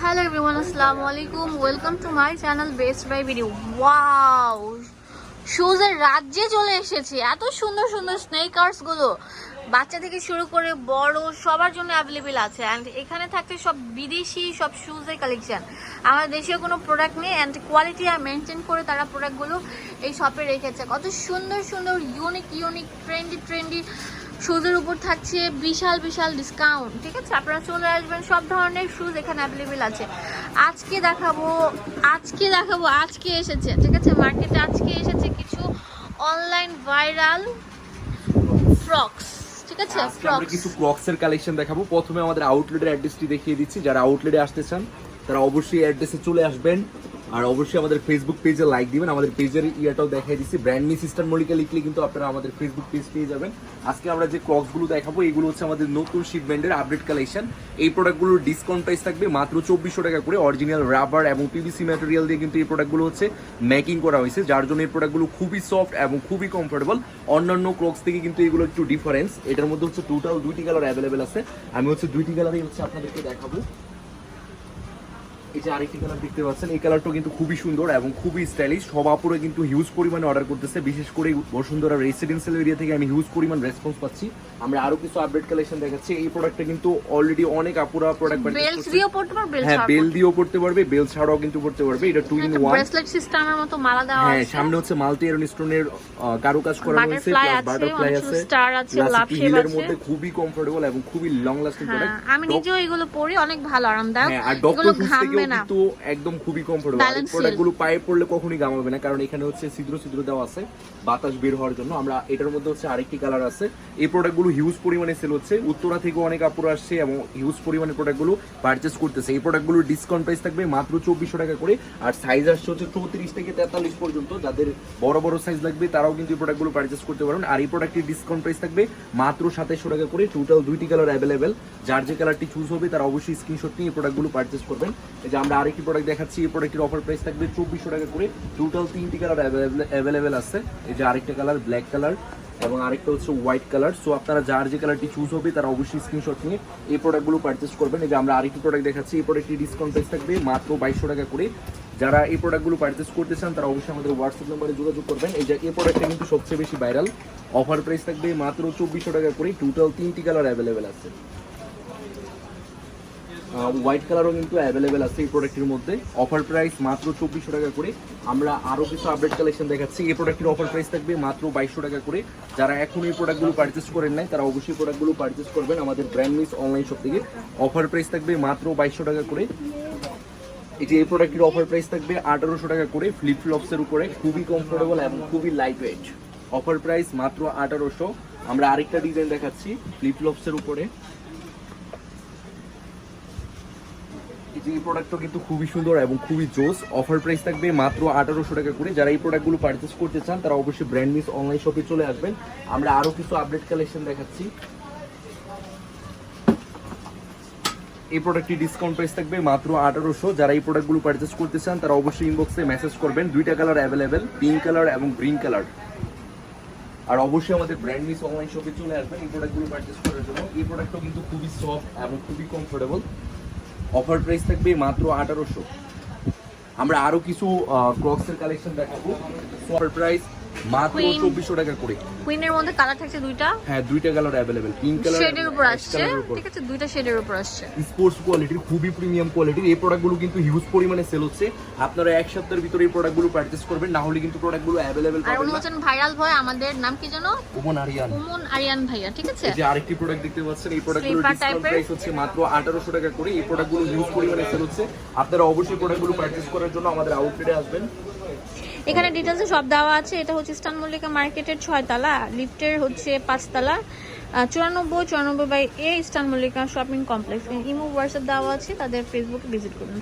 Hello everyone আসসালামু আলাইকুম welcome to my channel best buy video wow শুজের রাজ্যে চলে এসেছে। এত সুন্দর সুন্দর স্নেকার্সগুলো। বাচ্চা থেকে শুরু করে বড়, সবার জন্য অ্যাভেলেবেল আছে। অ্যান্ড এখানে থাকছে সব বিদেশি সব শুজের কালেকশন আমাদের দেশীয় কোনো প্রোডাক্ট নেই। অ্যান্ড কোয়ালিটি আর মেনটেন করে তারা প্রোডাক্টগুলো এই শপে রেখেছে। কত সুন্দর সুন্দর ইউনিক ইউনিক ট্রেন্ডি ট্রেন্ডি শুজের উপর থাকছে বিশাল বিশাল ডিসকাউন্ট ঠিক আছে? আপনারা চলে আসবেন সব ধরনের শুজ এখানে অ্যাভেলেবেল আছে। আজকে দেখাবো আজকে দেখাবো আজকে এসেছে ঠিক আছে? মার্কেটে আজকে এসেছে কিছু অনলাইন ভাইরাল ফ্রকস ঠিক আছে? ফ্রকস কিছু ক্রক্স এর কালেকশন দেখাবো। প্রথমে আমাদের আউটলেটের অ্যাড্রেসটি দেখিয়ে দিচ্ছি। যারা আউটলেটে আসতে চান তারা অবশ্যই অ্যাড্রেসে চলে আসবেন। আর অবশ্যই আমাদের ফেসবুক পেজে লাইক দিবেন। আমাদের পেজের ইয়াটাও দেখাই দিচ্ছি। ব্র্যান্ড মি সিস্টার মলিকা লিখলে কিন্তু আপনারা আমাদের ফেসবুক পেজ পেয়ে যাবেন। আজকে আমরা যে ক্রক্সগুলো দেখাবো, এগুলো হচ্ছে আমাদের নতুন শিপমেন্টের আপডেট কালেকশন এই প্রোডাক্টগুলোর ডিসকাউন্ট প্রাইস থাকবে মাত্র চব্বিশশো টাকা করে। অরিজিনাল রাবার এবং পিভিসি ম্যাটেরিয়াল দিয়ে কিন্তু এই প্রোডাক্টগুলো হচ্ছে মেকিং করা হয়েছে। যার জন্য এই প্রোডাক্টগুলো খুবই সফট এবং খুবই কমফোর্টেবল অন্যান্য ক্রক্স থেকে কিন্তু এগুলো একটু ডিফারেন্স এটার মধ্যে হচ্ছে টোটাল দুইটি কালার অ্যাভেলেবেল আছে। আমি হচ্ছে দুইটি কালারই হচ্ছে আপনাদেরকে দেখাবো। এই যে আরেকটি কালার দেখতে পাচ্ছেন এই কালারটা কিন্তু খুবই সুন্দর এবং খুবই স্টাইলিশ সব আপুরে কিন্তু হিউজ পরিমাণে অর্ডার করতেছে। বিশেষ করে বসুন্ধরা রেসিডেন্সিয়াল এরিয়া থেকে আমি হিউজ পরিমাণ রেসপন্স পাচ্ছি। আমরা আরও কিছু আপডেট কালেকশন দেখাচ্ছি। এই প্রোডাক্টটা কিন্তু অলরেডি অনেক আপুরা প্রোডাক্ট বেল্ট দিয়েও পড়তে পারবে হ্যাঁ বেল দিয়েও পড়তে পারবে বেল ছাড়াও কিন্তু পড়তে পারবে। এটা টু ইন ওয়ান ব্রেসলেট সিস্টেমের মতো মালা দেওয়া হ্যাঁ সামনে হচ্ছে মাল্টি এরন স্টোনের কারুকাজ করা হয়েছে প্লাস বাটারফ্লাই আছে। মধ্যে খুবই কমফোর্টেবল এবং খুবই লং লাস্টিং হ্যাঁ প্রোডাক্ট আমি নিজেও এগুলো পরি অনেক ভালো আরামদায়ক। হ্যাঁ এগুলো ঘামবে না। কিন্তু একদম খুবই কমফোর্টেবল প্রোডাক্টগুলো পায়ে পড়লে কখনোই গামাবে না কারণ এখানে হচ্ছে ছিদ্র ছিদ্র দেওয়া আছে বাতাস বের হওয়ার জন্য। আমরা এটার মধ্যে হচ্ছে আরেকটি কালার আছে। এই প্রোডাক্টগুলো হিউজ পরিমাণে সেল হচ্ছে। উত্তরা থেকে অনেক আপুর আসছে এবং হিউজ পরিমাণে প্রোডাক্টগুলো পারচেস করতেছে। এই প্রোডাক্টগুলোর ডিসকাউন্ট প্রাইস থাকবে মাত্র চব্বিশশো টাকা করে। আর সাইজ আসছে হচ্ছে চৌত্রিশ থেকে তেতাল্লিশ পর্যন্ত। যাদের বড় বড় সাইজ লাগবে তারাও কিন্তু এই প্রোডাক্টগুলো পারচেস করতে পারেন আর এই প্রোডাক্টের ডিসকাউন্ট প্রাইস থাকবে মাত্র সাতাইশশো টাকা করে। টোটাল দুইটি কালার অ্যাভেলেবেল যার যে কালারটি চুজ হবে তারা অবশ্যই স্ক্রিনশট নিয়ে এই প্রোডাক্টগুলো পারচেস করবেন। যে আমরা আরেকটি প্রোডাক্ট দেখাচ্ছি, এই প্রোডাক্টের অফার প্রাইস থাকবে চব্বিশশো টাকা করে। টোটাল তিনটি কালার অ্যাভেলেবেল আছে। এই যে আরেকটা কালার ব্ল্যাক কালার এবং আরেকটা হচ্ছে হোয়াইট কালার সো আপনারা যার যে কালারটি চুজ হবে, তারা অবশ্যই স্ক্রিনশট নিয়ে এই প্রোডাক্টগুলো পারচেস করবেন। এই যে আমরা আরেকটি প্রোডাক্ট দেখাচ্ছি, এই প্রোডাক্টটি ডিসকাউন্ট প্রাইস থাকবে মাত্র বাইশশো টাকা করে। যারা এই প্রোডাক্টগুলো পারচেস করতে চান, তারা অবশ্যই আমাদের হোয়াটসঅ্যাপ নাম্বারে যোগাযোগ করবেন। এই যে এই প্রোডাক্টটা কিন্তু সবচেয়ে বেশি ভাইরাল অফার প্রাইস থাকবে মাত্র চব্বিশশো টাকা করে। টোটাল তিনটি কালার অ্যাভেলেবেল আছে। হোয়াইট কালারও কিন্তু অ্যাভেলেবেল আছে এই প্রোডাক্টের মধ্যে। অফার প্রাইস মাত্র চব্বিশশো টাকা করে। আমরা আরও কিছু আপডেট কালেকশন দেখাচ্ছি। এই প্রোডাক্টের অফার প্রাইস থাকবে মাত্র বাইশশো টাকা করে। যারা এখন এই প্রোডাক্টগুলো পারচেস করেন নাই, তারা অবশ্যই প্রোডাক্টগুলো পারচেস করবেন আমাদের ব্র্যান্ড মিস অনলাইন শপ থেকে। অফার প্রাইস থাকবে মাত্র বাইশশো টাকা করে। এটি এই প্রোডাক্টের অফার প্রাইস থাকবে আঠারোশো টাকা করে ফ্লিপ ফ্লপসের উপরে। খুবই কমফোর্টেবল এবং খুবই লাইট ওয়েট অফার প্রাইস মাত্র আঠারোশো। আমরা আরেকটা ডিজাইন দেখাচ্ছি ফ্লিপ ফ্লপসের উপরে। এই প্রোডাক্টটা কিন্তু খুবই সুন্দর এবং খুবই জোস। অফার প্রাইস থাকবে মাত্র আঠারোশো টাকা করে। যারা এই প্রোডাক্টগুলো পারচেস করতে চান, তারা অবশ্যই ব্র্যান্ড মিস অনলাইন শপে চলে আসবেন। আমরা আরও কিছু আপডেট কালেকশন দেখাচ্ছি। এই প্রোডাক্টটি ডিসকাউন্ট প্রাইস থাকবে মাত্র আঠারোশো। যারা এই প্রোডাক্টগুলো পারচেস করতে চান, তারা অবশ্যই ইনবক্সে মেসেজ করবেন। দুইটা কালার অ্যাভেলেবেল পিঙ্ক কালার এবং গ্রিন কালার আর অবশ্যই আমাদের ব্র্যান্ড মিস অনলাইন শপে চলে আসবেন এই প্রোডাক্টগুলো পারচেস করার জন্য। এই প্রোডাক্টটাও কিন্তু খুবই সফট এবং খুবই কমফোর্টেবল অফার প্রাইস থাকবে মাত্র আঠারোশো। আমরা আরও কিছু ক্রক্সের কালেকশন দেখাবো। অফার প্রাইস মাত্র টাকা করে। কুইনের মধ্যে কালার থাকছে দুইটা? হ্যাঁ দুইটা কালার অ্যাভেলেবেল পিঙ্ক কালার শেডের উপর আসছে। ঠিক আছে দুইটা শেডের উপর আসছে। স্পোর্টস কোয়ালিটির খুবই প্রিমিয়াম কোয়ালিটির এই প্রোডাক্টগুলো কিন্তু হিউজ পরিমাণে সেল হচ্ছে। আপনারা এক সপ্তাহের ভিতরে এই প্রোডাক্টগুলো পারচেস করবেন। না হলে কিন্তু প্রোডাক্টগুলো অ্যাভেলেবেল আর উনি হচ্ছেন ভাইরাল ভয় আমাদের নাম কি যেন? ওমন আরিয়ান। উমন আরিয়ান ভাইয়া ঠিক আছে? এই যে আরেকটি প্রোডাক্ট দেখতে পাচ্ছেন। এই ডিসকাউন্ট প্রাইস হচ্ছে মাত্র 1800 টাকা করে। এই প্রোডাক্টগুলো হিউজ পরিমাণে সেল হচ্ছে। আপনারা অবশ্যই প্রোডাক্টগুলো পারচেজ করার জন্য আমাদের আউটলেটে আসবেন। এখানে ডিটেলসে সব দেওয়া আছে। এটা হচ্ছে ইস্টান মল্লিকা মার্কেটের ছয়তলা লিফটের হচ্ছে পাঁচতলা। চুরানব্বই চুরানব্বই by A eastern Mallika shopping complex imo WhatsApp দেওয়া আছে, তাদের ফেসবুকে ভিজিট করুন।